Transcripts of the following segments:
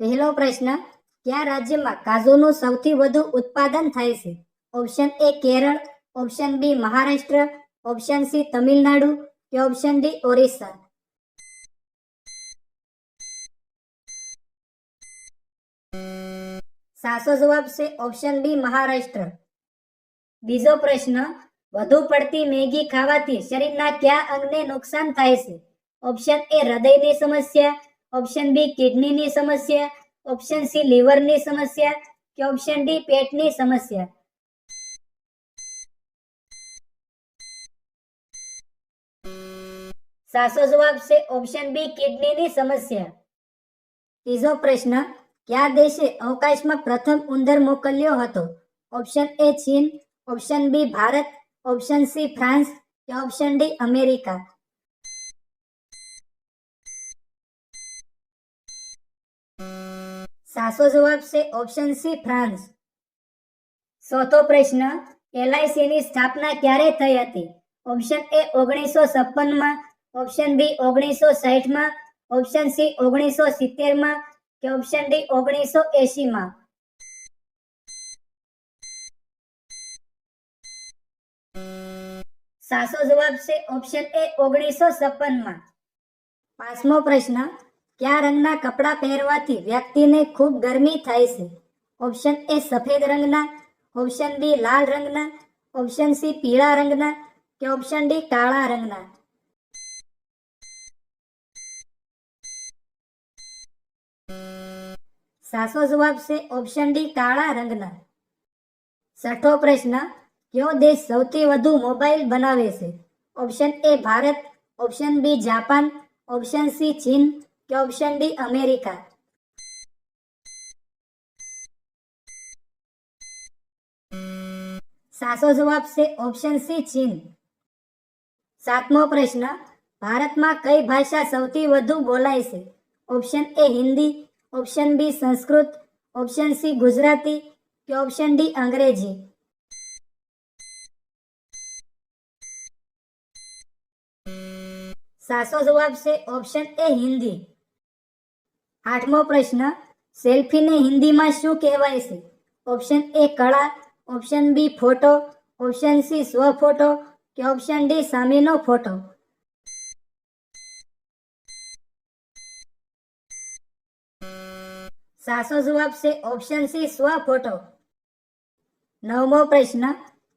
પહેલો પ્રશ્ન, કયા રાજ્યમાં કાજુનું સૌથી વધુ ઉત્પાદન થાય છે? Option A Kerala, option B Maharashtra, option C Tamil Nadu કે ઓપ્શન ડી ઓરિસ્સા? સાચો જવાબ છે ઓપ્શન બી મહારાષ્ટ્ર. બીજો પ્રશ્ન, વધુ પડતી મેગી ખાવાથી શરીરના કયા અંગને નુકસાન થાય છે? ઓપ્શન એ હૃદયની સમસ્યા ઓપ્શન બી કિડનીની સમસ્યા. ઓપ્શન સી લીવરની સમસ્યા. કે ઓપ્શન ડી પેટની સમસ્યા. સાચો જવાબ છે ઓપ્શન બી કિડનીની સમસ્યા. ત્રીજો પ્રશ્ન, કયા દેશે અવકાશમાં પ્રથમ ઉંદર મોકલ્યો હતો? ઓપ્શન એ ચીન. Option B Bharat. Option C France. કે ઓપ્શન ડી અમેરિકા. સાચો જવાબ છે ઓપ્શન સી ફ્રાન્સ. ચોથો પ્રશ્ન, LIC ની સ્થાપના ક્યારે થઈ હતી? ઓપ્શન એ ઓગણીસો છપ્પનમાં. ઓપ્શન બી ઓગણીસો સાઠમાં ઓપ્શન સી ઓગણીસો સિત્તેરમાં. કે ઓપ્શન ડી ઓગણીસો એંશીમાં? સાચો જવાબ છે ઓપ્શન એ ઓગણીસો છપ્પનમાં. પાંચમો પ્રશ્ન કયા રંગના કપડાં પહેરવાથી વ્યક્તિને ખૂબ ગરમી થાય છે? ઓપ્શન એ સફેદ રંગના, ઓપ્શન બી લાલ રંગના, ઓપ્શન સી પીળા રંગના કે ઓપ્શન ડી કાળા રંગના? સાચો જવાબ છે ઓપ્શન ડી કાળા રંગના. છઠ્ઠો પ્રશ્ન, કયો દેશ સૌથી વધુ મોબાઈલ બનાવે છે? Option A Bharat, option B Japan, option C ચીન ઓપ્શન ડી અમેરિકા. સાચો જવાબ છે ઓપ્શન સી ચીન. સાતમો પ્રશ્ન, ભારતમાં કઈ ભાષા સૌથી વધુ બોલાય છે? Option A Hindi. Option B Sanskrit. Option C Gujarati. કે ઓપ્શન ડી અંગ્રેજી? સાચો જવાબ છે ઓપ્શન એ હિન્દી. આઠમો પ્રશ્ન, સેલ્ફીને હિન્દીમાં શું કહેવાય છે? ઓપ્શન એ કળા. Option B photo. Option C સ્વ ફોટો. કે ઓપ્શન ડી સામેનો ફોટો? સાચો જવાબ છે ઓપ્શન સી સ્વ ફોટો. નવમો પ્રશ્ન,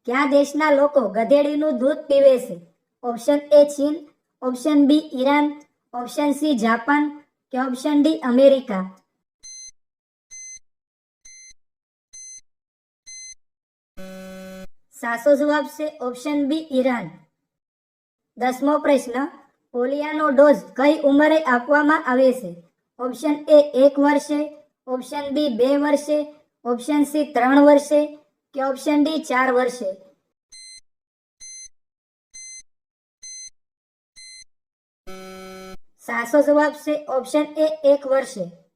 કયા દેશના લોકો ગધેડીનું દૂધ પીવે છે? ઓપ્શન એ ચીન. Option B Iran. Option C Japan. કે ઓપ્શન ડી અમેરિકા સાચો જવાબ છે ઓપ્શન બી ઈરાન દસમો પ્રશ્ન, પોલિયાનો ડોઝ કઈ ઉંમરે આપવામાં આવે છે? ઓપ્શન એ એક વર્ષે. ઓપ્શન બી બે વર્ષે. ઓપ્શન સી ત્રણ વર્ષે. કે ઓપ્શન ડી ચાર વર્ષે? સાચો જવાબ છે ઓપ્શન એ એક વર્ષે.